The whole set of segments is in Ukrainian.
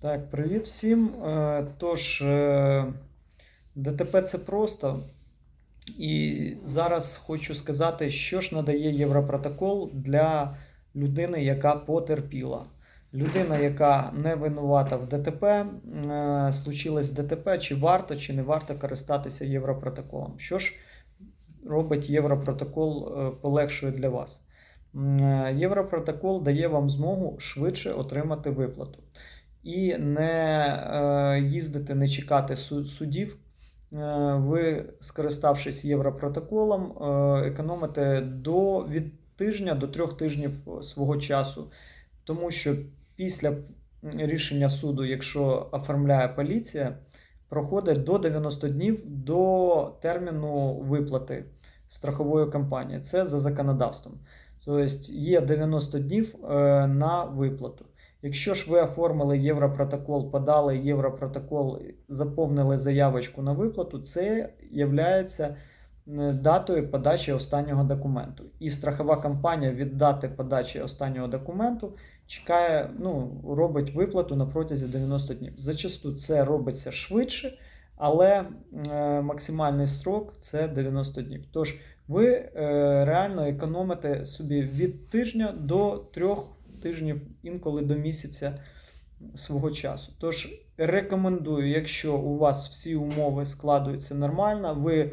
Так, привіт всім. Е, Тож, е, ДТП це просто. І зараз хочу сказати, що ж надає Європротокол для людини, яка потерпіла. Людина, яка не винувата в ДТП, е, случилось ДТП, чи варто, чи не варто користатися Європротоколом. Що ж робить Європротокол, полегшує для вас? Європротокол дає вам змогу швидше отримати виплату і не е, їздити, не чекати судів. Е, ви, скориставшись Європротоколом, е, економите до, від тижня до трьох тижнів свого часу. Тому що після рішення суду, якщо оформляє поліція, проходить до 90 днів до терміну виплати страхової компанії. Це за законодавством. Тобто є 90 днів на виплату. Якщо ж ви оформили Європротокол, подали Європротокол, заповнили заявочку на виплату, це є датою подачі останнього документу. І страхова компанія від дати подачі останнього документу чекає, ну, робить виплату на протязі 90 днів. Зачасту це робиться швидше, але е, максимальний строк це 90 днів. Тож ви е, реально економите собі від тижня до трьох тижнів, інколи до місяця свого часу. Тож рекомендую, якщо у вас всі умови складуються нормально, ви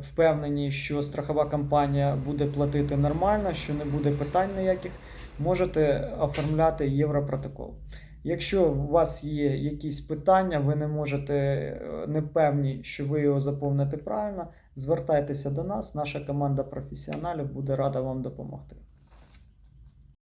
впевнені, що страхова компанія буде платити нормально, що не буде питань ніяких, можете оформляти Європротокол. Якщо у вас є якісь питання, ви не можете е, не певні, що ви його заповните правильно, звертайтеся до нас. Наша команда професіоналів буде рада вам допомогти.